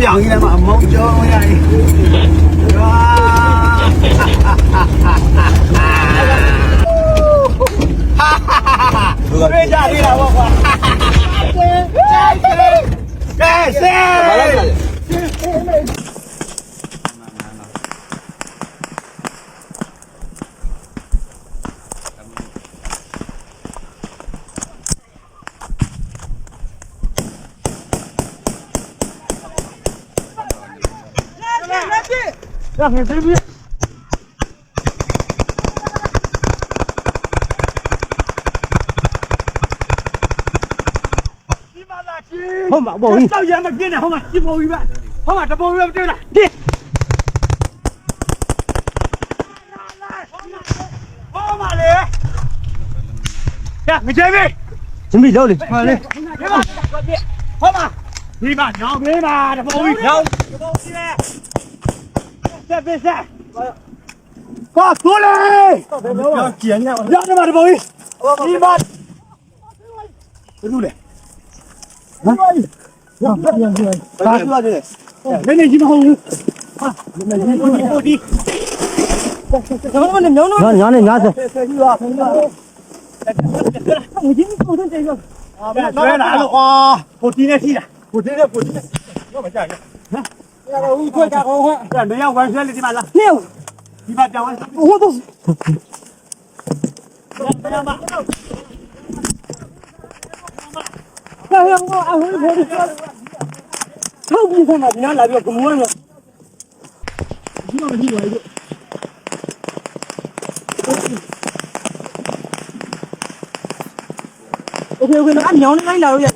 dẫn như là mà mong cho như này Dạ, nghe tiếp đi. không bảo bồi. Tao giờ mặt kia này không mà chứ bồi bạn không mà tao bồi bạn chưa này. Đi. Dạ, mình chơi đi. Chuẩn bị đâu đi, mà đi Không mà Đi mà, nhau đi mà, đập bồi. Không. ဆက်ပေးဆက်ကောဆိုလေရောက်ကြည့်ရအောင်ရောက်နေပါတဘောကြီးဒီမှာဘယ်လိုလဲဟမ်ရောက်ပြန်ပြန်ပြန်ဘာလို့လဲနည်းနည်းကြီးမဟုတ်ဘူးဟာနည်းနည်းကြီးပိုဒီကျွန်တော်မနေမြောင်းတော့ညာနေညာဆက်ဆက်ကြီးပါခင်ဗျာငကြီးကိုတော့ကြိုက်တော့အာမင်းတော့လာလို့အာပိုတီနဲ့ထိတာပိုတီနဲ့ပိုတီနဲ့တော့မကြိုက်ဘူးဟမ် တော့ဦးခွက်တာကောင်းဟဲ့။အဲ့မရောက်ဝမ်းဆွဲလေဒီမှာလား။နေ။ဒီမှာပြောင်းဝမ်း။ဟိုတော့ပြန်ပါ။ဟဲ့ဟိုအဟိုးဖေးတယ်။ထောက်ပြီးဆက်မှာဒီနားလာပြီးကမွေးလို့။ဒီမှာမရှိပါဘူး။ Okay okay နော်အညောင်းနေလိုက်လာလို့ရ